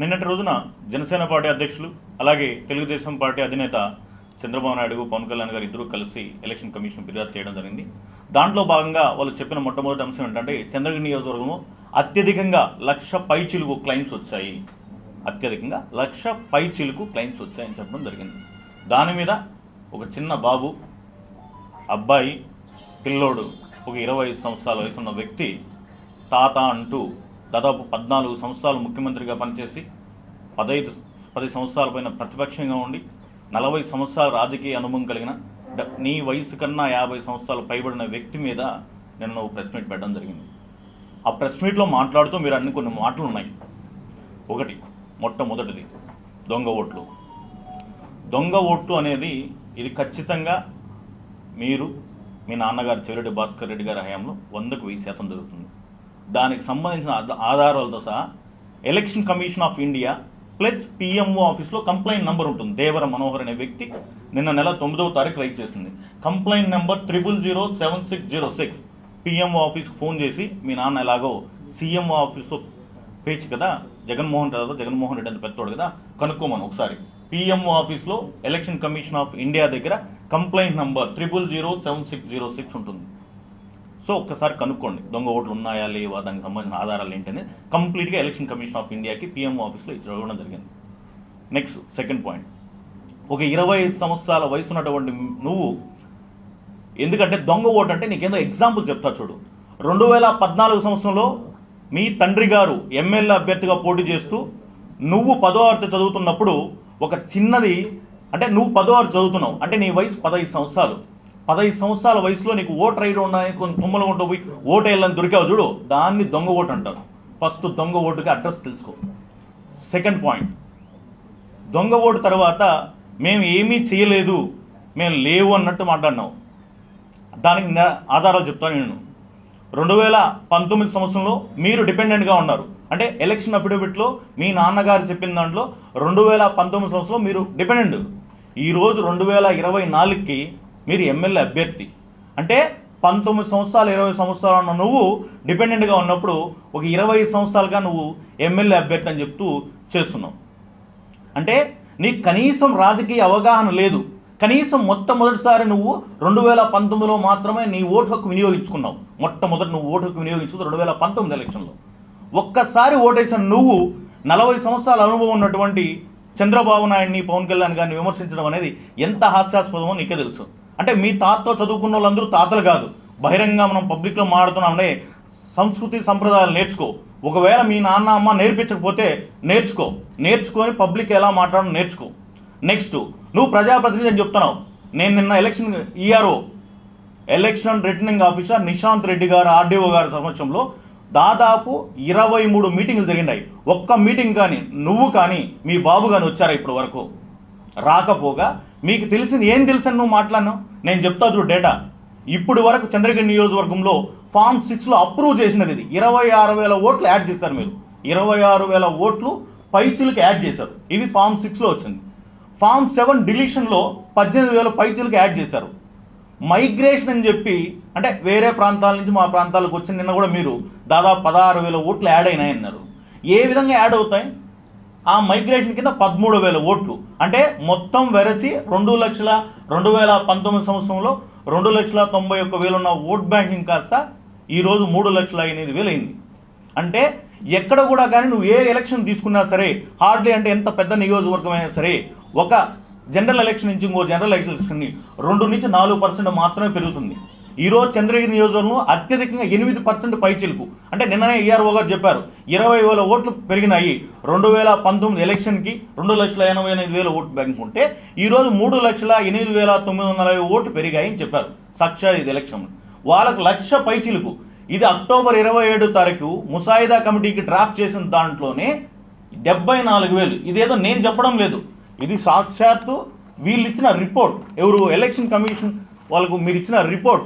నిన్నటి రోజున జనసేన పార్టీ అధ్యక్షులు అలాగే తెలుగుదేశం పార్టీ అధినేత చంద్రబాబు నాయుడు పవన్ కళ్యాణ్ గారు ఇద్దరు కలిసి ఎలక్షన్ కమిషన్ ఫిర్యాదు చేయడం జరిగింది. దాంట్లో భాగంగా వాళ్ళు చెప్పిన మొట్టమొదటి అంశం ఏంటంటే చంద్రగిరి నియోజకవర్గంలో అత్యధికంగా లక్ష పై చిలుకు క్లైమ్స్ వచ్చాయి. అత్యధికంగా లక్ష పై చిలుకు క్లైమ్స్ వచ్చాయని చెప్పడం జరిగింది. దాని మీద ఒక చిన్న బాబు అబ్బాయి పిల్లోడు ఒక ఇరవై ఐదు సంవత్సరాల వయసున్న వ్యక్తి తాత అంటూ దాదాపు పద్నాలుగు సంవత్సరాలు ముఖ్యమంత్రిగా పనిచేసి పదహైదు పది సంవత్సరాల పైన ప్రతిపక్షంగా ఉండి నలభై సంవత్సరాల రాజకీయ అనుభవం కలిగిన నీ వయసు కన్నా యాభై సంవత్సరాలు పైబడిన వ్యక్తి మీద నేను ఒక ప్రెస్ మీట్ పెట్టడం జరిగింది. ఆ ప్రెస్ మీట్లో మాట్లాడుతూ మీరు అన్ని కొన్ని మాటలు ఉన్నాయి ఒకటి మొట్టమొదటిది దొంగ ఓట్లు. దొంగ ఓట్లు అనేది ఇది ఖచ్చితంగా మీరు మీ నాన్నగారు చెవిరెడ్డి భాస్కర్ రెడ్డి గారి హయాంలో వందకు వెయ్యి శాతం జరుగుతుంది. దానికి సంబంధించిన ఆధారాలతో సహా Election Commission of India plus PMO ఆఫీస్లో కంప్లైంట్ నెంబర్ ఉంటుంది. దేవర మనోహర్ అనే వ్యక్తి నిన్న నెల తొమ్మిదవ తారీఖు రైట్ చేసింది. Complaint number triple zero seven six zero six. PMO ఆఫీస్కి ఫోన్ చేసి మీ నాన్న ఎలాగో సీఎంఓ ఆఫీస్లో పేచ్ కదా జగన్మోహన్ రెడ్డి జగన్మోహన్ రెడ్డి అని పెద్దోడు కదా కనుక్కోమని ఒకసారి. పిఎంఓ ఆఫీస్లో ఎలక్షన్ కమిషన్ ఆఫ్ ఇండియా దగ్గర complaint number triple zero seven six zero six ఉంటుంది. సో ఒక్కసారి కనుక్కోండి. దొంగ ఓట్లు ఉన్నాయా లేవా? దానికి సంబంధించిన ఆధారాలు ఏంటని కంప్లీట్గా ఎలక్షన్ కమిషన్ ఆఫ్ ఇండియాకి పిఎంఓ ఆఫీస్లో ఇవ్వడం జరిగింది. Next second point. ఒక ఇరవై ఐదు సంవత్సరాల వయసు ఉన్నటువంటి నువ్వు ఎందుకంటే దొంగ ఓటు అంటే నీకేందో ఎగ్జాంపుల్ చెప్తా చూడు. రెండు వేల పద్నాలుగు సంవత్సరంలో మీ తండ్రి గారు ఎమ్మెల్యే అభ్యర్థిగా పోటీ చేస్తూ నువ్వు పదో అర్థ చదువుతున్నప్పుడు ఒక చిన్నది అంటే నువ్వు పదో అర్థ చదువుతున్నావు. అంటే నీ వయసు పదహైదు సంవత్సరాలు. పదహైదు సంవత్సరాల వయసులో నీకు ఓటర్ రైడ్ ఉన్నాయి కొన్ని తుమ్మలు కొంటూ పోయి ఓటు వేయాలని దొరికావు చూడు దాన్ని దొంగ ఓటు అంటారు. ఫస్ట్ దొంగ ఓటుకి అడ్రస్ తెలుసుకో. సెకండ్ పాయింట్ దొంగ ఓటు తర్వాత మేము ఏమీ చేయలేదు మేము లేవు అన్నట్టు మాట్లాడినావు. దానికి ఆధారాలు చెప్తాను నేను. రెండు వేల పంతొమ్మిది సంవత్సరంలో మీరు డిపెండెంట్గా ఉన్నారు. అంటే ఎలక్షన్ అఫిడవిట్లో మీ నాన్నగారు చెప్పిన దాంట్లో రెండు వేల పంతొమ్మిది సంవత్సరంలో మీరు డిపెండెంట్. ఈరోజు రెండు వేల ఇరవై నాలుగుకి మీరు ఎమ్మెల్యే అభ్యర్థి. అంటే పంతొమ్మిది సంవత్సరాలు ఇరవై సంవత్సరాలు ఉన్న నువ్వు డిపెండెంట్గా ఉన్నప్పుడు ఒక ఇరవై సంవత్సరాలుగా నువ్వు ఎమ్మెల్యే అభ్యర్థి అని చెప్తూ చేస్తున్నావు. అంటే నీకు కనీసం రాజకీయ అవగాహన లేదు. కనీసం మొట్టమొదటిసారి నువ్వు రెండు వేల పంతొమ్మిదిలో మాత్రమే నీ ఓటు హక్కు వినియోగించుకున్నావు. మొట్టమొదటి నువ్వు ఓటు హక్కు వినియోగించుకుంది రెండు వేల పంతొమ్మిది ఎలక్షన్లో. ఒక్కసారి ఓటేసిన నువ్వు నలభై సంవత్సరాల అనుభవం ఉన్నటువంటి చంద్రబాబు నాయుడిని పవన్ కళ్యాణ్ గారిని విమర్శించడం అనేది ఎంత హాస్యాస్పదమో నీకే తెలుసు. అంటే మీ తాతతో చదువుకున్న వాళ్ళందరూ తాతలు కాదు. బహిరంగంగా మనం పబ్లిక్లో మాట్లాడుతున్నామంటే సంస్కృతి సంప్రదాయాలు నేర్చుకో. ఒకవేళ మీ నాన్న అమ్మ నేర్పించకపోతే నేర్చుకో. నేర్చుకొని పబ్లిక్ ఎలా మాట్లాడడం నేర్చుకో. నెక్స్ట్ నువ్వు ప్రజాప్రతినిధి అని చెప్తున్నావు. నేను నిన్న election ERO election returning officer Nishant Reddy garu RDO గారి సమక్షంలో దాదాపు ఇరవై మూడు మీటింగ్లు జరిగినాయి. ఒక్క మీటింగ్ కానీ నువ్వు కానీ మీ బాబు కానీ వచ్చారా ఇప్పటి వరకు? రాకపోగా మీకు తెలిసింది ఏం తెలుసని నువ్వు మాట్లాడినావు? నేను చెప్తా చూడు డేటా ఇప్పుడు వరకు చంద్రగిరి నియోజకవర్గంలో ఫామ్ సిక్స్లో అప్రూవ్ చేసినది ఇది. ఇరవై ఆరు వేల ఓట్లు యాడ్ చేస్తారు మీరు. ఇరవై ఆరు వేల ఓట్లు పైచులకు యాడ్ చేశారు. ఇవి ఫామ్ సిక్స్లో వచ్చింది. ఫామ్ సెవెన్ డిలీషన్లో పద్దెనిమిది వేల పైచులకు యాడ్ చేశారు. మైగ్రేషన్ అని చెప్పి అంటే వేరే ప్రాంతాల నుంచి మా ప్రాంతాలకు వచ్చిన నిన్న కూడా మీరు దాదాపు పదహారు వేల ఓట్లు యాడ్ అయినాయి అన్నారు ఏ విధంగా యాడ్ అవుతాయి? ఆ మైగ్రేషన్ కింద పదమూడు వేల ఓట్లు. అంటే మొత్తం వెరసి రెండు లక్షల రెండు వేల పంతొమ్మిది సంవత్సరంలో రెండు లక్షల తొంభై ఒక్క వేలు ఉన్న ఓట్ బ్యాంకింగ్ కాస్త ఈరోజు మూడు లక్షల ఎనిమిది వేలు అయింది. అంటే ఎక్కడ కూడా కానీ నువ్వు ఏ ఎలక్షన్ తీసుకున్నా సరే హార్డ్లీ అంటే ఎంత పెద్ద నియోజకవర్గం అయినా సరే ఒక జనరల్ ఎలక్షన్ నుంచి ఇంకో జనరల్ ఎలక్షన్ని రెండు నుంచి నాలుగు పర్సెంట్ మాత్రమే పెరుగుతుంది. ఈరోజు చంద్రగిరి నియోజకవర్గంలో అత్యధికంగా ఎనిమిది పర్సెంట్ పైచిలుకు అంటే నిన్ననే ఈఆర్ఓ గారు చెప్పారు ఇరవై వేల ఓట్లు పెరిగినాయి. రెండు వేల పంతొమ్మిది ఎలక్షన్కి రెండు లక్షల ఎనభై ఎనిమిది వేల ఓటు పెరుగుకుంటే ఈరోజు మూడు లక్షల ఎనిమిది వేల తొమ్మిది వందల ఓట్లు పెరిగాయని చెప్పారు. సాక్షాత్ ఇది ఎలక్షన్ వాళ్ళకు లక్ష పైచిలుకు ఇది అక్టోబర్ ఇరవై ఏడు తారీఖు ముసాయిదా కమిటీకి డ్రాఫ్ట్ చేసిన దాంట్లోనే డెబ్బై నాలుగు వేలు. ఇదేదో నేను చెప్పడం లేదు. ఇది సాక్షాత్తు వీళ్ళు ఇచ్చిన రిపోర్ట్. ఎవరు ఎలక్షన్ కమిషన్ వాళ్ళకు మీరు ఇచ్చిన రిపోర్ట్.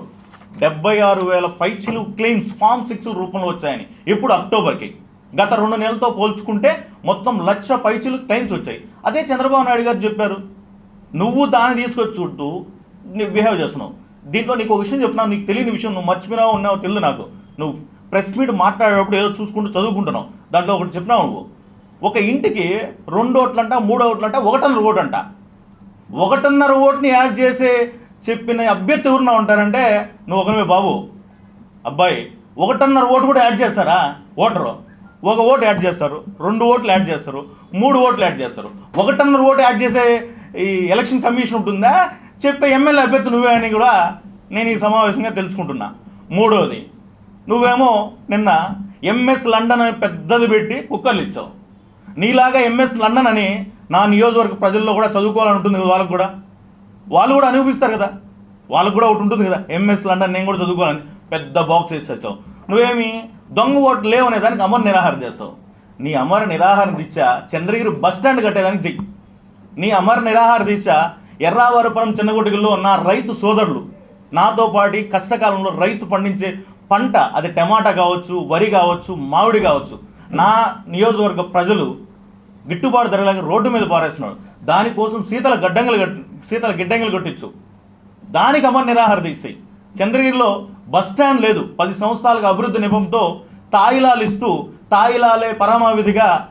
డెబ్బై ఆరు వేల పైచీలు క్లెయిమ్స్ ఫామ్ సిక్స్ రూపంలో వచ్చాయని. ఇప్పుడు అక్టోబర్కి. గత రెండు నెలలతో పోల్చుకుంటే మొత్తం లక్ష పైచీలు క్లెయిమ్స్ వచ్చాయి. అదే చంద్రబాబు నాయుడు గారు చెప్పారు. నువ్వు దాన్ని తీసుకొచ్చి చుట్టూ బిహేవ్ చేస్తున్నావు. దీంట్లో నీకు ఒక విషయం చెప్తున్నావు నీకు తెలియని విషయం నువ్వు మర్చిపోయినావు ఉన్నావు తెలియదు నాకు. నువ్వు ప్రెస్ మీట్ మాట్లాడేటప్పుడు ఏదో చూసుకుంటూ చదువుకుంటున్నావు. దాంట్లో ఒకటి చెప్పినావు నువ్వు. ఒక ఇంటికి రెండు ఓట్లంట మూడు ఓట్లంట ఒకటన్నర ఓటు అంట ఒకటిన్నర ఓటుని యాడ్ చేసే చెప్పిన అభ్యర్థి ఎవరున్నా ఉంటారంటే నువ్వు ఒకనివే బాబు. అబ్బాయి ఒకటిన్నర ఓటు కూడా యాడ్ చేస్తారా? ఓటరు. ఒక ఓటు యాడ్ చేస్తారు. రెండు ఓట్లు యాడ్ చేస్తారు. మూడు ఓట్లు యాడ్ చేస్తారు. ఒకటిన్నర ఓటు యాడ్ చేసే ఈ ఎలక్షన్ కమిషన్ ఉంటుందా? చెప్పే ఎమ్మెల్యే అభ్యర్థి నువ్వే అని కూడా నేను ఈ సమావేశంగా తెలుసుకుంటున్నా. మూడోది నువ్వేమో నిన్న ఎంఎస్ లండన్ అని పెద్దది పెట్టి కుక్కర్లు ఇచ్చావు. నీలాగా ఎంఎస్ లండన్ అని నా నియోజకవర్గ ప్రజల్లో కూడా చదువుకోవాలని ఉంటుంది వాళ్ళకు కూడా. వాళ్ళు కూడా అనిపిస్తారు కదా. వాళ్ళకు కూడా ఒకటి ఉంటుంది కదా. ఎంఎస్ లండన్ నేను కూడా చదువుకోవాలని పెద్ద బాక్స్ చేస్తావు నువ్వేమి దొంగ ఓట్లు లేవు అనే దానికి అమర నిరాహార చేస్తావు. నీ అమర నిరాహార దీక్ష చంద్రగిరి బస్ స్టాండ్ కట్టేదానికి చెయ్యి. నీ అమర నిరాహార దీక్ష ఎర్రావరపురం చిన్నగుటికల్లో ఉన్న రైతు సోదరులు నాతో పాటు కష్టకాలంలో రైతు పండించే పంట అది టమాటా కావచ్చు వరి కావచ్చు మామిడి కావచ్చు. నా నియోజకవర్గ ప్రజలు గిట్టుబాటు ధరలాగా రోడ్డు మీద పారేస్తున్నారు. దానికోసం శీతల గడ్డంగులు కట్టి శీతల గిడ్డంగులు కొట్టించు. దానికి అమర నిరాహార తీసేయి చంద్రగిరిలో బస్ స్టాండ్ లేదు. పది సంవత్సరాలుగా అభివృద్ధి నిపంతో తాయిలాలు ఇస్తూ తాయిలాలే పరమావిధిగా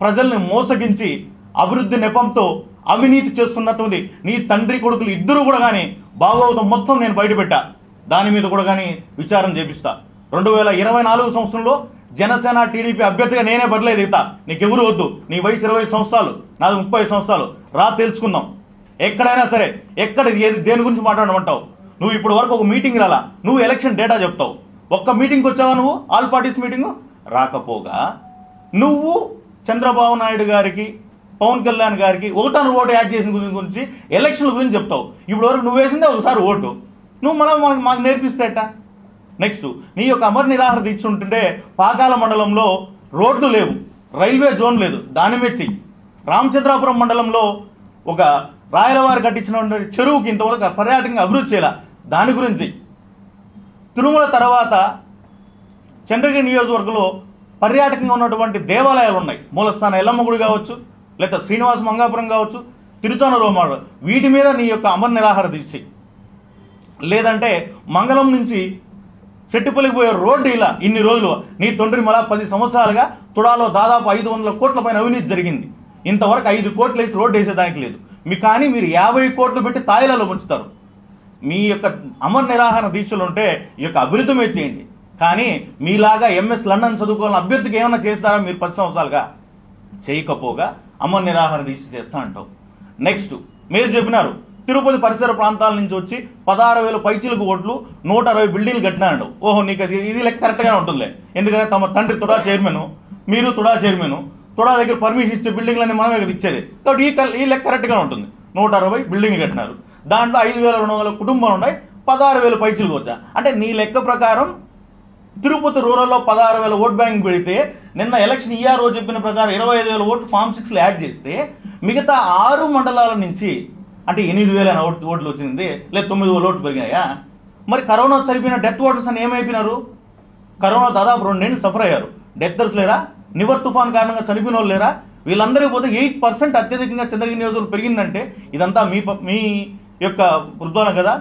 ప్రజల్ని మోసగించి అభివృద్ధి నెపంతో అవినీతి చేస్తున్నటువంటి నీ తండ్రి కొడుకులు ఇద్దరు కూడా కానీ భాగవతం మొత్తం నేను బయటపెట్టా. దాని మీద కూడా కానీ విచారం చేపిస్తా. రెండు వేల ఇరవై నాలుగు సంవత్సరంలో జనసేన టీడీపీ అభ్యర్థిగా నేనే బదిలేదు దిగుతా నీకెవరు వద్దు. నీ వయసు ఇరవై సంవత్సరాలు నాది ముప్పై సంవత్సరాలు. రా తెలుసుకుందాం ఎక్కడైనా సరే ఎక్కడ ఏది దేని గురించి మాట్లాడమంటావు? నువ్వు ఇప్పుడు వరకు ఒక మీటింగ్ రాలా నువ్వు ఎలక్షన్ డేటా చెప్తావు. ఒక్క మీటింగ్కి వచ్చావా నువ్వు? All parties meeting? రాకపోగా నువ్వు చంద్రబాబు నాయుడు గారికి పవన్ కళ్యాణ్ గారికి ఒకటాను ఓటు యాడ్ చేసిన గురించి గురించి ఎలక్షన్ల గురించి చెప్తావు. ఇప్పుడు వరకు నువ్వు వేసిందే ఒకసారి ఓటు. నువ్వు మనం మనకు మాకు నేర్పిస్తేట నెక్స్ట్ నీ యొక్క అమర్ నిరాహార దీక్ష ఉంటుంటే పాకాల మండలంలో రోడ్లు లేవు రైల్వే జోన్ లేదు దాని మీద చెయ్యి. రామచంద్రాపురం మండలంలో ఒక రాయలవారు కట్టించినటువంటి చెరువుకి ఇంతవరకు పర్యాటకంగా అభివృద్ధి చేయాల. దాని గురించి తిరుమల తర్వాత చంద్రగిరి నియోజకవర్గంలో పర్యాటకంగా ఉన్నటువంటి దేవాలయాలు ఉన్నాయి. మూలస్థాన ఎల్లమ్మ గుడి కావచ్చు లేదా శ్రీనివాస మంగాపురం కావచ్చు తిరుచాను రోమాడు. వీటి మీద నీ యొక్క అమర నిరాహార దీక్ష. లేదంటే మంగళం నుంచి చెట్టుపల్లికి పోయే రోడ్డు ఇలా ఇన్ని రోజులు. నీ తొండ్రి మళ్ళా పది సంవత్సరాలుగా తుడాలో దాదాపు ఐదు వందల కోట్ల పైన అవినీతి జరిగింది. ఇంతవరకు ఐదు కోట్లు వేసి రోడ్డు వేసేదానికి లేదు. మీ కానీ మీరు యాభై కోట్లు పెట్టి తాయిలలో ఉంచుతారు మీ యొక్క అమర్ నిరాహార దీక్షలు ఉంటే ఈ యొక్క అభివృద్ధి మీద చేయండి. కానీ మీలాగా ఎంఎస్ లండన్ చదువుకోవాలని అభ్యర్థికి ఏమైనా చేస్తారా మీరు పది సంవత్సరాలుగా? చేయకపోగా అమర్ నిరాహార దీక్ష చేస్తా అంటావు. నెక్స్ట్ మీరు చెప్పినారు తిరుపతి పరిసర ప్రాంతాల నుంచి వచ్చి పదహారు వేల పైచిలకు ఓట్లు నూట అరవై బిల్డింగ్లు కట్టినాడు ఓహో నీకు అది ఇది లెక్క కరెక్ట్గానే ఉంటుందిలే. ఎందుకంటే తమ తండ్రి తుడా చైర్మన్ మీరు తుడా చైర్మన్ తుడా దగ్గర పర్మిషన్ ఇచ్చే బిల్డింగ్లన్నీ మనమే కదా ఇచ్చేది. కాబట్టి ఈ ఈ లెక్క కరెక్ట్గా ఉంటుంది. నూట అరవై బిల్డింగ్ కట్టినారు. దాంట్లో ఐదు వేల రెండు వందల కుటుంబాలు ఉన్నాయి. పదహారు వేల పైచిలకు వచ్చా. అంటే నీ లెక్క ప్రకారం తిరుపతి రూరల్లో పదహారు వేల ఓట్ బ్యాంక్ పెడితే నిన్న ఎలక్షన్ ఈఆర్ఓ చెప్పిన ప్రకారం ఇరవై ఐదు వేల ఓట్లు ఫామ్ సిక్స్లో యాడ్ చేస్తే మిగతా ఆరు మండలాల నుంచి అంటే ఎనిమిది వేల ఓట్ ఓట్లు వచ్చింది లేదా తొమ్మిది వేల ఓట్లు పెరిగినాయా మరి కరోనా సరిపోయిన డెత్ ఓటర్స్ అని ఏమైపోయినారు? కరోనా దాదాపు రెండేళ్ళు సఫర్ అయ్యారు. డెత్తర్స్ లేరా నివర్ తుఫాన్ కారణంగా చనిపోయిన వాళ్ళు లేరా? వీళ్ళందరికీ పోతే ఎయిట్ పర్సెంట్ అత్యధికంగా చంద్రగిరి నియోజకవర్గం పెరిగిందంటే ఇదంతా మీ ప- మీ యొక్క వృద్ధోళన కదా?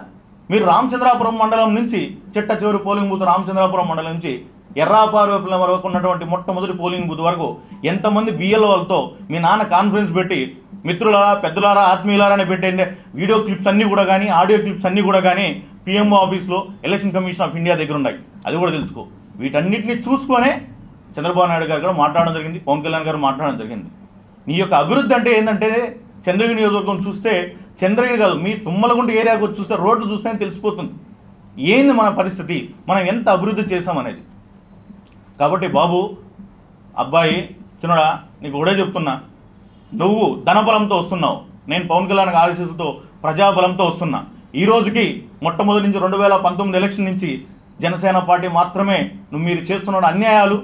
మీరు రామచంద్రాపురం మండలం నుంచి చిట్ట చివరి పోలింగ్ బూత్ రామచంద్రాపురం మండలం నుంచి ఎర్రాపారువేపుల వరకు ఉన్నటువంటి మొట్టమొదటి పోలింగ్ బూత్ వరకు ఎంతమంది బిఎల్ఓలతో మీ నాన్న కాన్ఫరెన్స్ పెట్టి మిత్రులారా పెద్దలారా ఆత్మీయులారా అని పెట్టే వీడియో క్లిప్స్ అన్నీ కూడా కానీ ఆడియో క్లిప్స్ అన్నీ కూడా కానీ పిఎంఓ ఆఫీస్లో ఎలక్షన్ కమిషన్ ఆఫ్ ఇండియా దగ్గర ఉన్నాయి. అది కూడా తెలుసుకో. వీటన్నిటిని చూసుకొనే చంద్రబాబు నాయుడు గారు కూడా మాట్లాడడం జరిగింది పవన్ కళ్యాణ్ గారు మాట్లాడడం జరిగింది. నీ యొక్క అభివృద్ధి అంటే ఏంటంటే చంద్రగిరి నియోజకవర్గం చూస్తే చంద్రగిరి కాదు మీ తుమ్మలగుంట ఏరియాకి వచ్చి చూస్తే రోడ్లు చూస్తేనే తెలిసిపోతుంది. ఏంది మన పరిస్థితి? మనం ఎంత అభివృద్ధి చేసామనేది కాబట్టి బాబు అబ్బాయి చిన్నడా నీకు ఒకటే చెప్తున్నా. నువ్వు ధనబలంతో వస్తున్నావు. నేను పవన్ కళ్యాణ్ ఆలోచిస్తూ ప్రజాబలంతో వస్తున్నా. ఈ రోజుకి మొట్టమొదటి నుంచి రెండు వేల పంతొమ్మిది ఎలక్షన్ నుంచి జనసేన పార్టీ మాత్రమే నువ్వు మీరు చేస్తున్న అన్యాయాలు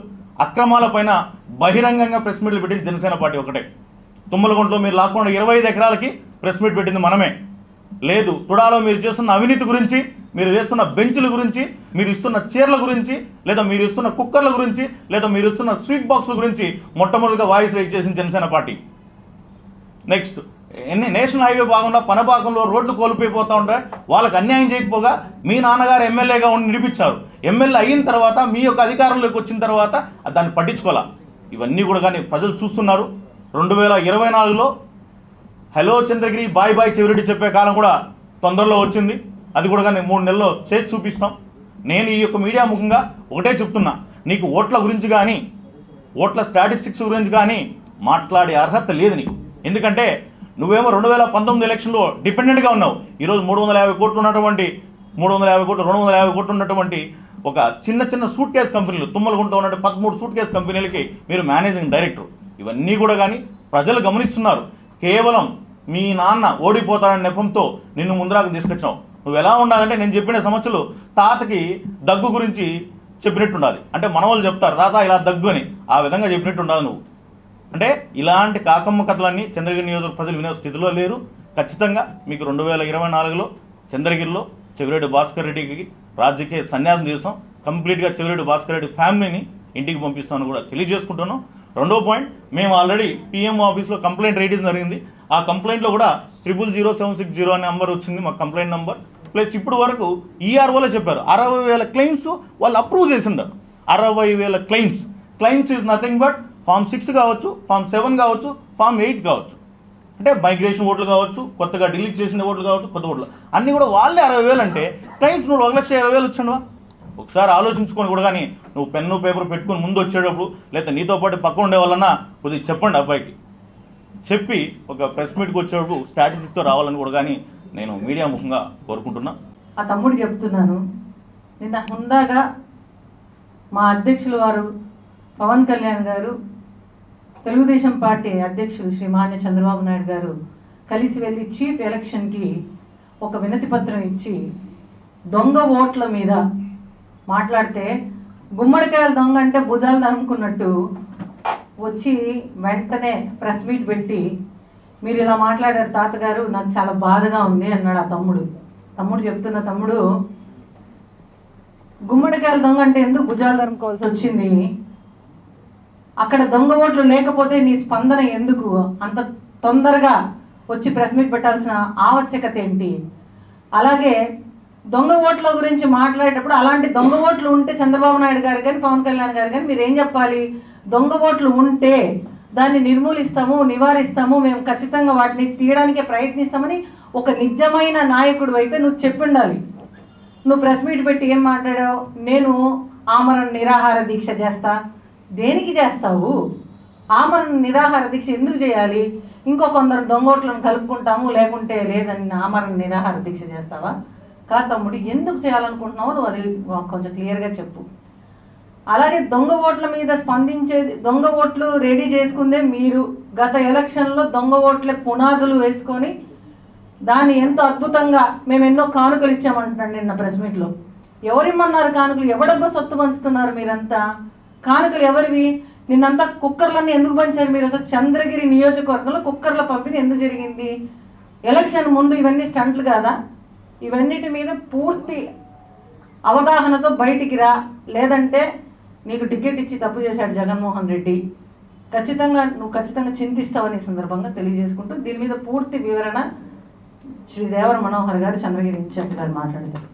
అక్రమాలపైన బహిరంగంగా ప్రెస్ మీట్లు పెట్టింది జనసేన పార్టీ ఒకటే. తుమ్మలగుంటలో మీరు లాక్కుండా ఇరవై ఐదు ఎకరాలకి ప్రెస్ మీట్ పెట్టింది మనమే. లేదు తుడాలో మీరు చేస్తున్న అవినీతి గురించి మీరు వేస్తున్న బెంచ్ల గురించి మీరు ఇస్తున్న చీరల గురించి లేదా మీరు ఇస్తున్న కుక్కర్ల గురించి లేదా మీరు ఇస్తున్న స్వీట్ బాక్స్ల గురించి మొట్టమొదటిగా వాయిస్ రైట్ చేసింది జనసేన పార్టీ. నెక్స్ట్ ఎన్ని నేషనల్ హైవే భాగంలో పనభాగంలో రోడ్లు కోల్పోయిపోతూ ఉంటాయి వాళ్ళకి అన్యాయం చేయకపోగా మీ నాన్నగారు ఎమ్మెల్యేగా ఉండి నిడిపించారు. ఎమ్మెల్యే అయిన తర్వాత మీ యొక్క అధికారంలోకి వచ్చిన తర్వాత దాన్ని పట్టించుకోవాలా? ఇవన్నీ కూడా కానీ ప్రజలు చూస్తున్నారు. రెండు వేల ఇరవై నాలుగులో hello Chandragiri bye bye Chevireddy చెప్పే కాలం కూడా తొందరలో వచ్చింది. అది కూడా కానీ మూడు నెలల్లో చేసి చూపిస్తాం. నేను ఈ యొక్క మీడియా ముఖంగా ఒకటే చెప్తున్నా. నీకు ఓట్ల గురించి కానీ ఓట్ల స్టాటిస్టిక్స్ గురించి కానీ మాట్లాడే అర్హత లేదు నీకు. ఎందుకంటే నువ్వేమో రెండు వేల పంతొమ్మిది ఎలక్షన్లో డిపెండెంట్గా ఉన్నావు. ఈరోజు మూడు వందల యాభై కోట్లు ఉన్నటువంటి మూడు వందల యాభై కోట్లు రెండు వందల యాభై కోట్లు ఉన్నటువంటి ఒక చిన్న చిన్న సూట్ కేస్ కంపెనీలు తుమ్మలగుంట ఉన్నట్టు పదమూడు సూట్ కేస్ కంపెనీలకి మీరు మేనేజింగ్ డైరెక్టర్ ఇవన్నీ కూడా కానీ ప్రజలు గమనిస్తున్నారు. కేవలం మీ నాన్న ఓడిపోతాడన్న నెపంతో నిన్ను ముందరాకు తీసుకొచ్చావు నువ్వు ఎలా ఉండాలంటే నేను చెప్పిన సమస్యలు తాతకి దగ్గు గురించి చెప్పినట్టుండాలి. అంటే మనవాళ్ళు చెప్తారు తాత ఇలా దగ్గు అని. ఆ విధంగా చెప్పినట్టుండాలి నువ్వు. అంటే ఇలాంటి కాకమ్మ కథలన్నీ చంద్రగిరి నియోజక ప్రజలు వినే స్థితిలో లేరు. ఖచ్చితంగా మీకు రెండు వేల ఇరవై నాలుగులో చంద్రగిరిలో చెవిరెడ్డి భాస్కర్ రెడ్డికి రాజకీయ సన్యాసం చేస్తాం. కంప్లీట్గా చెవిరెడ్డి భాస్కర్ రెడ్డి ఫ్యామిలీని ఇంటికి పంపిస్తామని కూడా తెలియజేసుకుంటున్నాం. రెండో పాయింట్ మేము ఆల్రెడీ పిఎం ఆఫీస్లో కంప్లైంట్ రేటింగ్ జరిగింది. ఆ కంప్లైంట్లో కూడా triple zero seven six zero అనే నెంబర్ వచ్చింది మా కంప్లైంట్ నెంబర్. ప్లస్ ఇప్పుడు వరకు ఈఆర్ఓలో చెప్పారు. అరవై వేల క్లెయిమ్స్ వాళ్ళు అప్రూవ్ చేసిండారు. అరవై వేల claims. Claims is nothing but form six కావచ్చు ఫామ్ సెవెన్ కావచ్చు ఫామ్ ఎయిట్ కావచ్చు. అంటే మైగ్రేషన్ ఓట్లు కావచ్చు కొత్తగా డిలీట్ చేసిన ఓట్లు కావచ్చు కొత్త ఓట్లు. అన్నీ కూడా వాళ్ళే అరవై వేలు అంటే టైమ్స్ నువ్వు ఒక లక్ష ఇరవై వేలు వచ్చాడువా ఒకసారి ఆలోచించుకొని కూడా కానీ నువ్వు పెన్ను పేపర్ పెట్టుకొని ముందు వచ్చేటప్పుడు లేదా నీతో పాటు పక్క ఉండే వాళ్ళన్నా కొద్దిగా చెప్పండి అబ్బాయికి. చెప్పి ఒక ప్రెస్ మీట్కి వచ్చేటప్పుడు స్టాటిస్టిక్స్తో రావాలని కూడా కానీ నేను మీడియా ముఖంగా కోరుకుంటున్నా. ఆ తమ్ముడు చెప్తున్నాను నిన్న హుందాగా మా అధ్యక్షులు వారు పవన్ కళ్యాణ్ గారు తెలుగుదేశం పార్టీ అధ్యక్షులు శ్రీ మాన్య చంద్రబాబు నాయుడు గారు కలిసి వెళ్ళి చీఫ్ ఎలక్షన్కి ఒక వినతి పత్రం ఇచ్చి దొంగ ఓట్ల మీద మాట్లాడితే గుమ్మడికాయల దొంగ అంటే భుజాలు తరుముకున్నట్టు వచ్చి వెంటనే ప్రెస్ మీట్ పెట్టి మీరు ఇలా మాట్లాడారు తాతగారు నాకు చాలా బాధగా ఉంది అన్నాడు ఆ తమ్ముడు. తమ్ముడు చెప్తున్న తమ్ముడు గుమ్మడికాయల దొంగ అంటే ఎందుకు భుజాలు తరుముకోవాల్సి వచ్చింది? అక్కడ దొంగ ఓట్లు లేకపోతే నీ స్పందన ఎందుకు? అంత తొందరగా వచ్చి ప్రెస్ మీట్ పెట్టాల్సిన ఆవశ్యకత ఏంటి? అలాగే దొంగ ఓట్ల గురించి మాట్లాడేటప్పుడు అలాంటి దొంగ ఓట్లు ఉంటే చంద్రబాబు నాయుడు గారు కానీ పవన్ కళ్యాణ్ గారు కానీ మీరు ఏం చెప్పాలి? దొంగ ఓట్లు ఉంటే దాన్ని నిర్మూలిస్తాము నివారిస్తాము మేము ఖచ్చితంగా వాటిని తీయడానికే ప్రయత్నిస్తామని ఒక నిజమైన నాయకుడు అయితే నువ్వు చెప్పుండాలి. నువ్వు ప్రెస్ మీట్ పెట్టి ఏం మాట్లాడావు? నేను ఆమరణ నిరాహార దీక్ష చేస్తా. దేనికి చేస్తావు? ఆమరణ నిరాహార దీక్ష ఎందుకు చేయాలి? ఇంకో కొందరు దొంగోట్లను కలుపుకుంటాము లేకుంటే లేదని ఆమరణ నిరాహార దీక్ష చేస్తావా? కాదు తమ్ముడు ఎందుకు చేయాలనుకుంటున్నావు నువ్వు అది కొంచెం క్లియర్గా చెప్పు. అలాగే దొంగ ఓట్ల మీద స్పందించేది దొంగ ఓట్లు రెడీ చేసుకుందే మీరు. గత ఎలక్షన్లో దొంగ ఓట్ల పునాదులు వేసుకొని దాన్ని ఎంతో అద్భుతంగా మేము ఎన్నో కానుకలు ఇచ్చామంటున్నాను నిన్న ప్రెస్ మీట్లో. ఎవరిమ్మన్నారు కానుకలు? ఎవడబ్బా సొత్తు పంచుతున్నారు మీరంతా? కానుకలు ఎవరివి? నిన్నంతా కుక్కర్లన్నీ ఎందుకు పంచారు మీరు? అసలు చంద్రగిరి నియోజకవర్గంలో కుక్కర్ల పంపిణీ ఎందుకు జరిగింది? ఎలక్షన్ ముందు ఇవన్నీ స్టంట్లు కాదా? ఇవన్నిటి మీద పూర్తి అవగాహనతో బయటికి రా. లేదంటే నీకు టికెట్ ఇచ్చి తప్పు చేశాడు జగన్మోహన్ రెడ్డి. ఖచ్చితంగా నువ్వు ఖచ్చితంగా చింతిస్తావని సందర్భంగా తెలియజేసుకుంటూ దీని మీద పూర్తి వివరణ శ్రీ దేవర మనోహర్ గారు చంద్రగిరి ఇన్ఛార్జ్ గారు మాట్లాడతారు.